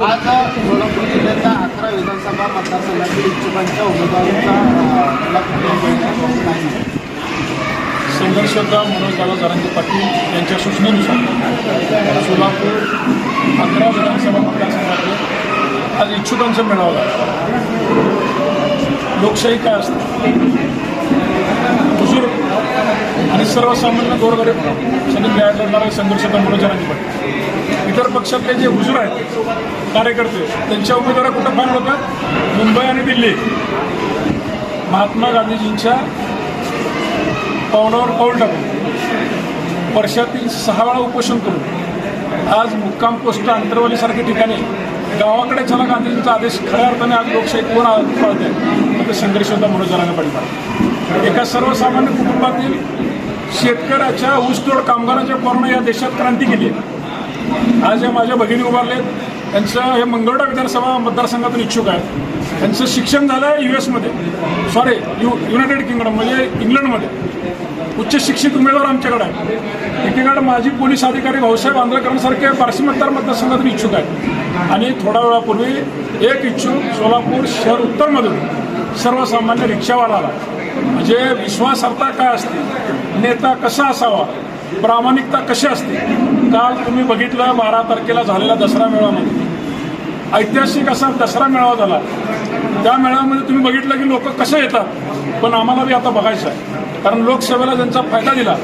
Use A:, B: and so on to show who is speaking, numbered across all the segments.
A: आज सोलापूर जिल्ह्याच्या अकरा विधानसभा मतदारसंघातील इच्छुकांच्या उमेदवारांचा अ, नाही.
B: संघर्षदा मनोज दादा जरांगे पाटील यांच्या सूचनेनुसार सोलापूर अकरा विधानसभा मतदारसंघातले आज इच्छुकांचा मेळावा लागला लोकशाही काय असते? बुजुर्ग आणि सर्वसामान्य गोरगरीब सगळे न्याय लढणारे संघर्षदा मनोज जरांगे पाटील. इतर पक्षातले जे हुजूर आहेत कार्यकर्ते त्यांच्या उमेदवार कुठं फायनल होतात मुंबई आणि दिल्ली. महात्मा गांधीजींच्या पावलावर पाऊल टाकून वर्षातील सहा वेळा उपोषण करून आज मुक्काम पोस्ट अंतरवालीसारख्या ठिकाणी गावाकडे चला गांधीजींचा आदेश खऱ्या अर्थाने आज लोकशाही कोण पाळते तर ते संघर्ष होता मनोज जरांगे एका सर्वसामान्य कुटुंबातील शेतकऱ्याच्या ऊसतोड कामगारांच्या पोरानं या देशात क्रांती केली आहे. आज या माझ्या भगिनी उभारलेत त्यांचं हे मंगळवेढा विधानसभा मतदारसंघातून इच्छुक आहेत. त्यांचं शिक्षण झालं आहे यू एसमध्ये सॉरी यु युनायटेड किंगडम म्हणजे इंग्लंडमध्ये उच्च शिक्षित उमेदवार आमच्याकडे आहे एकीकडे माजी पोलीस अधिकारी भाऊसाहेब आंध्रकरांसारखे बार्शी मतदार मतदारसंघातून इच्छुक आहेत. आणि थोड्या वेळापूर्वी एक इच्छुक सोलापूर शहर उत्तरमधून सर्वसामान्य रिक्षावाला आला म्हणजे विश्वासार्हता काय असते? नेता कसा असावा? प्रामाणिकता कशी असते? काल तुम्ही बघितलं बारा तारखेला झालेला दसरा मेळाव्यामध्ये ऐतिहासिक असा दसरा मेळावा झाला. त्या मेळाव्यामध्ये तुम्ही बघितलं की लोक कसं येतात पण आम्हाला बी आता बघायचं आहे. कारण लोकसेवेला ज्यांचा फायदा दिला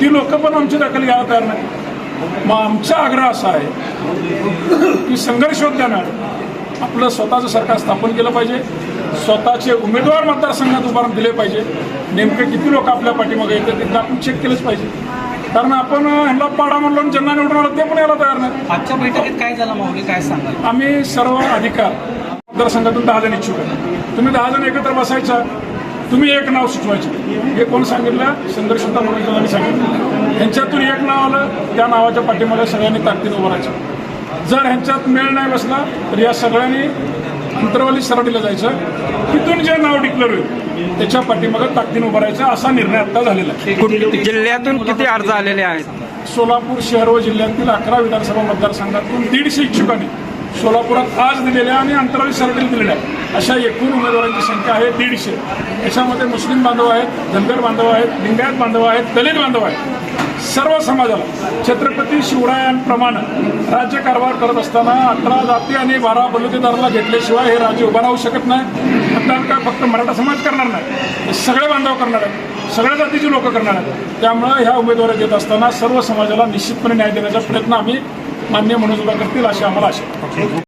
B: ती लोक पण आमची दखल घ्यायला तयार नाही मग आमचा आग्रह असा आहे की संघर्षोद्यानं आपलं स्वतःचं सरकार स्थापन केलं पाहिजे. स्वतःचे उमेदवार मतदारसंघात उभारून दिले पाहिजे. नेमके किती लोक आपल्या पाठीमागे येतात ते आपण चेक केलंच पाहिजे. कारण आपण ह्यांना पाडा म्हणलो आणि ज्यांना निवडून आलं ते पण यायला तयार नाही
C: आजच्या बैठकीत काय झालं माऊली? काय सांगाल?
B: आम्ही सर्व अधिकार मतदारसंघातून दहा जण इच्छुक आहे तुम्ही दहा जण एकत्र बसायचा तुम्ही एक नाव सुचवायचे. हे कोण सांगितलं? संघर्षता म्हणून सांगितलं. ह्यांच्यातून एक नाव आलं त्या नावाच्या पाठीमागे सगळ्यांनी ताकदीनं उभं राहायचं. जर ह्यांच्यात मेळ नाही बसला तर या सगळ्यांनी अंतरवाली सराटीला जायचं. तिथून जे नाव डिक्लेअर होईल त्याच्या पाठीमागे ताकदीनं उभं राहायचं असा निर्णय आता झालेला आहे.
D: जिल्ह्यातून किती अर्ज आलेले आहेत?
B: सोलापूर शहर व जिल्ह्यातील अकरा विधानसभा मतदारसंघातून दीडशे इच्छुकांनी सोलापुरात आज दिलेल्या आणि अंतराळी सरटील दिलेल्या अशा एकूण उमेदवारांची संख्या आहे दीडशे. याच्यामध्ये मुस्लिम बांधव आहेत धनगर बांधव आहेत लिंगायत बांधव आहेत दलित बांधव आहेत. सर्व समाजाला छत्रपती शिवरायांप्रमाणे राज्य कारभार करत असताना अठरा जाती आणि बारा बलुतेदाराला घेतल्याशिवाय हे राज्य उभं राहू शकत नाही. आता काय फक्त मराठा समाज करणार नाही सगळे बांधव करणार आहेत सगळ्या जातीची लोक करणार आहेत. त्यामुळं ह्या उमेदवारी देत असताना सर्व समाजाला निश्चितपणे न्याय देण्याचा प्रयत्न आम्ही मान्य म्हणून सुद्धा करतील अशी आम्हाला आशा